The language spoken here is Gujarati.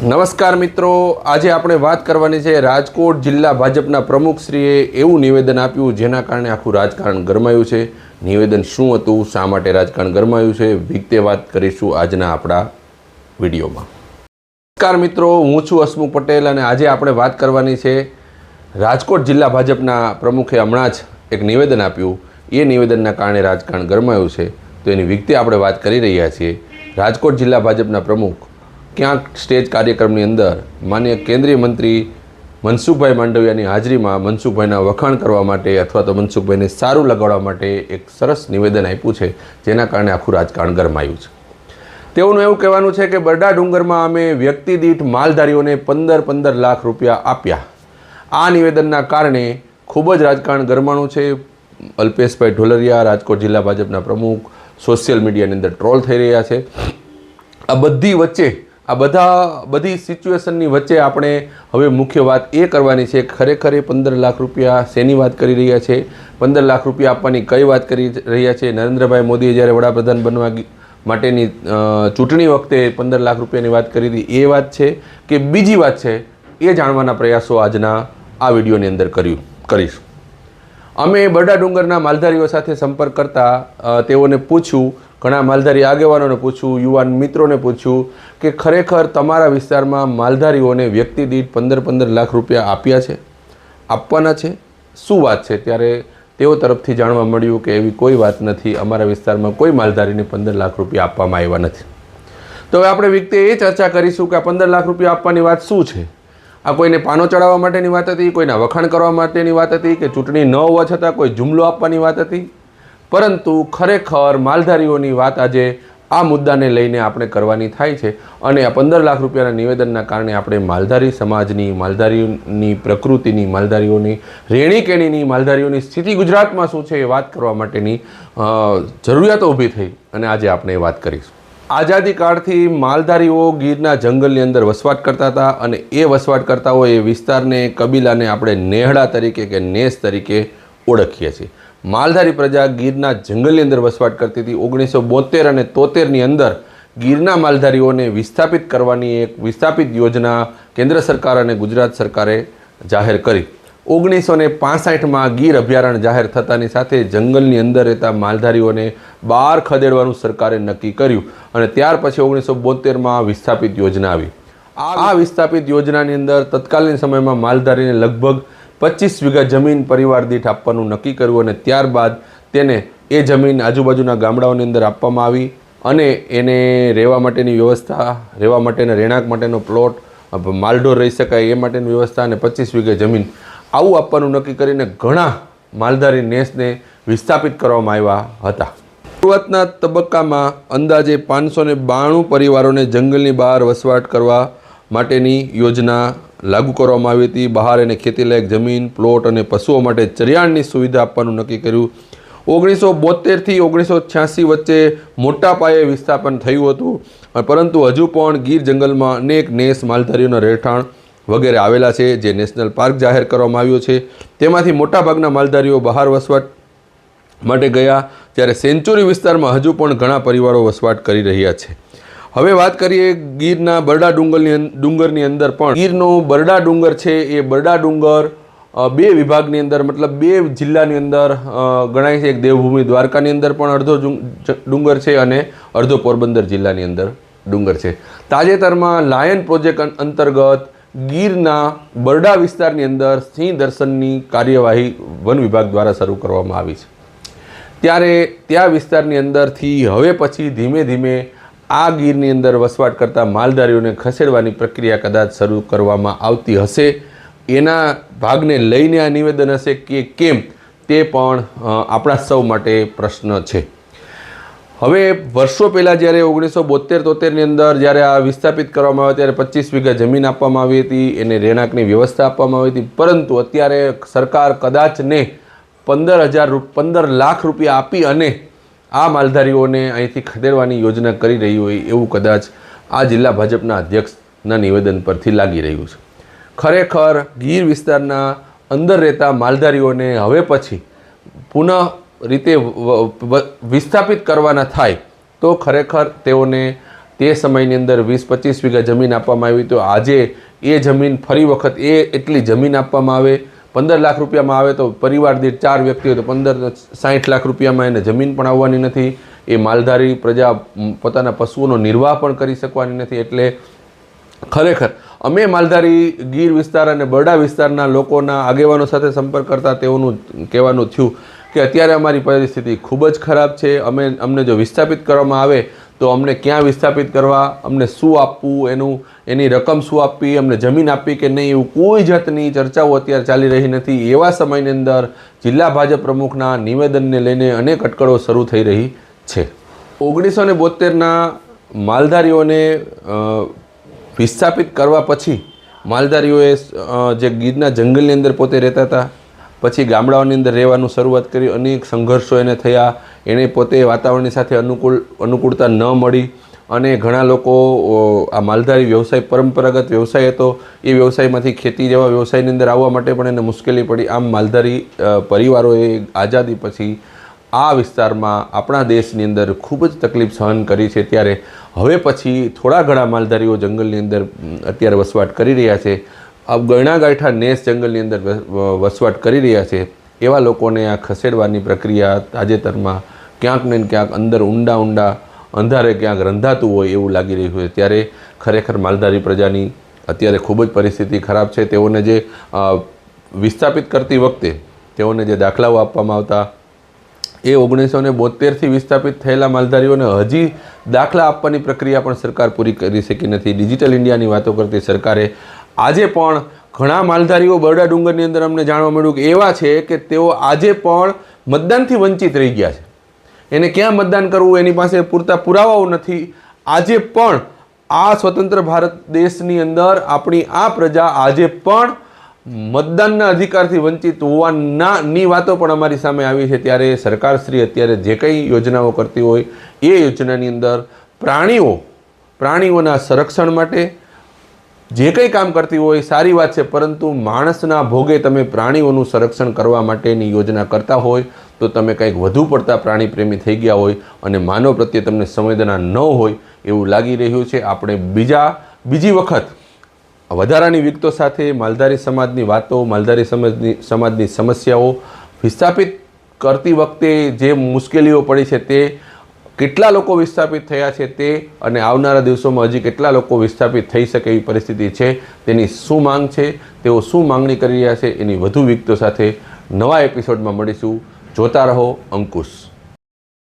નમસ્કાર મિત્રો. આજે આપણે વાત કરવાની છે રાજકોટ જિલ્લા ભાજપના પ્રમુખશ્રીએ એવું નિવેદન આપ્યું જેના કારણે આખું રાજકારણ ગરમાયું છે. નિવેદન શું હતું? શા માટે રાજકારણ ગરમાયું છે? વિગતે વાત કરીશું આજના આપણા વિડીયોમાં. નમસ્કાર મિત્રો, હું છું હસમુખ પટેલ અને આજે આપણે વાત કરવાની છે રાજકોટ જિલ્લા ભાજપના પ્રમુખે હમણાં જ એક નિવેદન આપ્યું. એ નિવેદનના કારણે રાજકારણ ગરમાયું છે. તો એની વિગતે આપણે વાત કરી રહ્યા છીએ. રાજકોટ જિલ્લા ભાજપના પ્રમુખ ક્યાંક સ્ટેજ કાર્યક્રમની અંદર માન્ય કેન્દ્રીય મંત્રી મનસુખભાઈ માંડવિયાની હાજરીમાં મનસુખભાઈના વખાણ કરવા માટે અથવા તો મનસુખભાઈને સારું લગાડવા માટે એક સરસ નિવેદન આપ્યું છે, જેના કારણે આખું રાજકારણ ગરમાયું છે. તેઓનું એવું કહેવાનું છે કે બરડા ડુંગરમાં અમે વ્યક્તિ દીઠ માલધારીઓને પંદર પંદર લાખ રૂપિયા આપ્યા. આ નિવેદનના કારણે ખૂબ જ રાજકારણ ગરમાણું છે. અલ્પેશભાઈ ઢોલરિયા, રાજકોટ જિલ્લા ભાજપના પ્રમુખ, સોશિયલ મીડિયાની અંદર ટ્રોલ થઈ રહ્યા છે. આ બધી વચ્ચે આ બધા, બધી સિચ્યુએશનની વચ્ચે આપણે હવે મુખ્ય વાત એ કરવાની છે, ખરેખર એ પંદર લાખ રૂપિયા શેની વાત કરી રહ્યા છે? પંદર લાખ રૂપિયા આપવાની કઈ વાત કરી રહ્યા છે? નરેન્દ્રભાઈ મોદીએ જ્યારે વડાપ્રધાન બનવા માટેની ચૂંટણી વખતે પંદર લાખ રૂપિયાની વાત કરી હતી, એ વાત છે કે બીજી વાત છે, એ જાણવાના પ્રયાસો આજના આ વિડીયોની અંદર કર્યું, કરીશું. અમે બરડા ડુંગરના માલધારીઓ સાથે સંપર્ક કરતા તેઓને પૂછ્યું ઘણા માલધારી આગેવાનોને પૂછ્યું, યુવાન મિત્રોને પૂછ્યું કે ખરેખર તમારા વિસ્તારમાં માલધારીઓને વ્યક્તિ દીઠ પંદર પંદર લાખ રૂપિયા આપ્યા છે? આપવાના છે? શું વાત છે? ત્યારે તેઓ તરફથી જાણવા મળ્યું કે એવી કોઈ વાત નથી. અમારા વિસ્તારમાં કોઈ માલધારીને પંદર લાખ રૂપિયા આપવામાં આવ્યા નથી. તો હવે આપણે વિગતે એ ચર્ચા કરીશું કે આ પંદર લાખ રૂપિયા આપવાની વાત શું છે? આ કોઈને પાનો ચડાવવા માટેની વાત હતી? કોઈના વખાણ કરવા માટેની વાત હતી? કે ચૂંટણી ન હોવા છતાં કોઈ જુમલો આપવાની વાત હતી? પરંતુ ખરેખર માલધારીઓની વાત આજે આ મુદ્દાને લઈને આપણે કરવાની થાય છે અને આ પંદર લાખ રૂપિયાના નિવેદનના કારણે આપણે માલધારી સમાજની, માલધારીઓની પ્રકૃતિની, માલધારીઓની રેણી કેણીની માલધારીઓની સ્થિતિ ગુજરાતમાં શું છે એ વાત કરવા માટેની જરૂરિયાતો ઊભી થઈ અને આજે આપણે એ વાત કરીશું. આઝાદી કાળથી માલધારીઓ ગીરના જંગલની અંદર વસવાટ કરતા હતા અને એ વસવાટ કરતા હોય એ વિસ્તારને કબીલાને આપણે નેહડા તરીકે કે નેસ તરીકે ઓળખીએ છીએ. માલધારી પ્રજા ગીરના જંગલની અંદર વસવાટ કરતી હતી. ઓગણીસો બોતેર અને તોતેરની અંદર ગીરના માલધારીઓને વિસ્થાપિત કરવાની એક વિસ્થાપિત યોજના કેન્દ્ર સરકાર અને ગુજરાત સરકારે જાહેર કરી. ઓગણીસો ને પાસઠમાં ગીર અભયારણ્ય જાહેર થતાની સાથે જંગલની અંદર રહેતા માલધારીઓને બહાર ખદેડવાનું સરકારે નક્કી કર્યું અને ત્યાર પછી ઓગણીસો બોતેરમાં વિસ્થાપિત યોજના આવી. આ વિસ્થાપિત યોજનાની અંદર તત્કાલીન સમયમાં માલધારીને લગભગ પચીસ વીઘા જમીન પરિવાર દીઠ આપવાનું નક્કી કર્યું અને ત્યારબાદ તેને એ જમીન આજુબાજુના ગામડાઓની અંદર આપવામાં આવી અને એને રહેવા માટેની વ્યવસ્થા, રહેવા માટેના રહેણાંક માટેનો પ્લોટ માલઢોર રહી શકાય એ માટેની વ્યવસ્થા અને પચીસ વીઘા જમીન આવું આપવાનું નક્કી કરીને ઘણા માલધારી નેસને વિસ્થાપિત કરવામાં આવ્યા હતા. શરૂઆતના તબક્કામાં અંદાજે પાંચસો બાણું પરિવારોને જંગલની બહાર વસવાટ કરવા માટેની યોજના લાગુ કરવામાં આવી હતી. બહાર એને ખેતીલાયક જમીન, પ્લોટ અને પશુઓ માટે ચરિયાણની સુવિધા આપવાનું નક્કી કર્યું. ઓગણીસો બોતેરથી ઓગણીસો છ્યાસી વચ્ચે મોટા પાયે વિસ્થાપન થયું હતું. પરંતુ હજુ પણ ગીર જંગલમાં અનેક નેસ માલધારીઓના રહેઠાણ વગેરે આવેલા છે, જે નેશનલ પાર્ક જાહેર કરવામાં આવ્યો છે. તેમાંથી મોટાભાગના માલધારીઓ બહાર વસવાટ માટે ગયા ત્યારે સેન્ચુરી વિસ્તારમાં હજુ પણ ઘણા પરિવારો વસવાટ કરી રહ્યા છે. હવે વાત કરીએ ગીરના બરડા ડુંગરની ડુંગરની અંદર પણ. ગીરનો બરડા ડુંગર છે, એ બરડા ડુંગર બે વિભાગની અંદર, મતલબ બે જિલ્લાની અંદર ગણાય છે. એક દેવભૂમિ દ્વારકાની અંદર પણ અડધો ડુંગર છે અને અડધો પોરબંદર જિલ્લાની અંદર ડુંગર છે. તાજેતરમાં લાયન પ્રોજેક્ટ અંતર્ગત ગીરના બરડા વિસ્તારની અંદર સિંહ દર્શનની કાર્યવાહી વન વિભાગ દ્વારા શરૂ કરવામાં આવી છે. ત્યારે ત્યાં વિસ્તારની અંદરથી હવે પછી ધીમે ધીમે આ ગીરની અંદર વસવાટ કરતા માલધારીઓને ખસેડવાની પ્રક્રિયા કદાચ શરૂ કરવામાં આવતી હશે. એના ભાગને લઈને આ નિવેદન હશે કે કેમ તે પણ આપણા સૌ માટે પ્રશ્ન છે. હવે વર્ષો પહેલાં જ્યારે ઓગણીસો બોતેર તોતેરની અંદર જ્યારે આ વિસ્થાપિત કરવામાં આવે ત્યારે પચીસ વીઘા જમીન આપવામાં આવી હતી, એને રહેણાંકની વ્યવસ્થા આપવામાં આવી હતી, પરંતુ અત્યારે સરકાર કદાચને પંદર હજાર પંદર લાખ રૂપિયા આપી અને આ માલધારીઓને અહીંથી ખદેડવાની યોજના કરી રહી હોય એવું કદાચ આ જિલ્લા ભાજપના અધ્યક્ષના નિવેદન પરથી લાગી રહ્યું છે. ખરેખર ગીર વિસ્તારના અંદર રહેતા માલધારીઓને હવે પછી પુનઃ રીતે વિસ્થાપિત કરવાના થાય તો ખરેખર તેઓને તે સમયની અંદર વીસ પચીસ વીઘા જમીન આપવામાં આવી તો આજે એ જમીન ફરી વખત એ એટલી જમીન આપવામાં આવે પંદર લાખ રૂપિયામાં આવે તો પરિવાર દીઠ ચાર વ્યક્તિ હોય તો પંદર સાઠ લાખ રૂપિયામાં એને જમીન પણ આવવાની નથી. એ માલધારી પ્રજા પોતાના પશુઓનો નિર્વાહ પણ કરી શકવાની નથી એટલે ખરેખર અમે માલધારી ગીર વિસ્તાર અને બરડા વિસ્તારના લોકોના આગેવાનો સાથે સંપર્ક કરતા તેઓનું કહેવાનું થયું કે અત્યારે અમારી પરિસ્થિતિ ખૂબ જ ખરાબ છે. અમે, અમને જો વિસ્થાપિત કરવામાં આવે તો અમને ક્યાં વિસ્થાપિત કરવા, અમને શું આપવું, એનું, એની રકમ શું આપવી, અમને જમીન આપવી કે નહીં, એવું કોઈ જાતની ચર્ચાઓ અત્યારે ચાલી રહી નથી. એવા સમયની અંદર જિલ્લા ભાજપ પ્રમુખના નિવેદનને લઈને અનેક અટકળો શરૂ થઈ રહી છે. ઓગણીસો ને બોતેરના માલધારીઓને વિસ્થાપિત કરવા પછી માલધારીઓએ જે ગીરના જંગલની અંદર પોતે રહેતા હતા, પછી ગામડાઓની અંદર રહેવાનું શરૂઆત કરી, અનેક સંઘર્ષો એને થયા. એને પોતે વાતાવરણની સાથે અનુકૂળ, અનુકૂળતા ન મળી અને ઘણા લોકો આ માલધારી વ્યવસાય, પરંપરાગત વ્યવસાય હતો, એ વ્યવસાયમાંથી ખેતી જેવા વ્યવસાયની અંદર આવવા માટે પણ એને મુશ્કેલી પડી. આમ માલધારી પરિવારોએ આઝાદી પછી આ વિસ્તારમાં આપણા દેશની અંદર ખૂબ જ તકલીફ સહન કરી છે. ત્યારે હવે પછી થોડા ઘણા માલધારીઓ જંગલની અંદર અત્યારે વસવાટ કરી રહ્યા છે. આ ગણા ગાંઠા નેસ જંગલની અંદર વસવાટ કરી રહ્યા છે. એવા લોકોને આ ખસેડવાની પ્રક્રિયા તાજેતરમાં ક્યાંક ને ક્યાંક અંદર ઊંડા ઊંડા અંધારે ક્યાંક રંધાતું હોય એવું લાગી રહ્યું છે. ત્યારે ખરેખર માલધારી પ્રજાની અત્યારે ખૂબ જ પરિસ્થિતિ ખરાબ છે. તેઓને જે વિસ્થાપિત કરતી વખતે તેઓને જે દાખલાઓ આપવામાં આવતા, એ ઓગણીસો ને બોતેરથી વિસ્થાપિત થયેલા માલધારીઓને હજી દાખલા આપવાની પ્રક્રિયા પણ સરકાર પૂરી કરી શકી નથી. ડિજિટલ ઇન્ડિયાની વાતો કરતી સરકારે આજે પણ ઘણા માલધારીઓ બરડા ડુંગરની અંદર અમને જાણવા મળ્યું કે એવા છે કે તેઓ આજે પણ મતદાનથી વંચિત રહી ગયા છે. એને ક્યાં મતદાન કરવું એની પાસે પૂરતા પુરાવાઓ નથી. આજે પણ આ સ્વતંત્ર ભારત દેશની અંદર આપણી આ પ્રજા આજે પણ મતદાનના અધિકારથી વંચિત હોવાના ની વાતો પણ અમારી સામે આવી છે. ત્યારે સરકારશ્રી અત્યારે જે કંઈ યોજનાઓ કરતી હોય એ યોજનાની અંદર પ્રાણીઓ, પ્રાણીઓના સંરક્ષણ માટે જે કંઈ કામ કરતી હોય સારી વાત છે, પરંતુ માણસના ભોગે તમે પ્રાણીઓનું સંરક્ષણ કરવા માટેની યોજના કરતા હોય, તો તમે કંઈક વધુ પડતા પ્રાણી પ્રેમી થઈ ગયા હોય અને માનવ પ્રત્યે તમને સંવેદના ન હોય એવું લાગી રહ્યું છે. આપણે બીજા, બીજી વખત વધારાની વિગતો સાથે માલધારી સમાજની વાતો, માલધારી સમાજની સમાજની સમસ્યાઓ વિસ્થાપિત કરતી વખતે જે મુશ્કેલીઓ પડી છે તે કેટલા લોકો વિસ્થાપિત થયા છે તે અને આવનારા દિવસોમાં હજી કેટલા લોકો વિસ્થાપિત થઈ શકે એવી પરિસ્થિતિ છે, તેની શું માંગ છે, તેઓ શું માંગણી કરી રહ્યા છે, એની વધુ વિગતો સાથે નવા એપિસોડમાં મળીશું. જોતા રહો અંકુશ.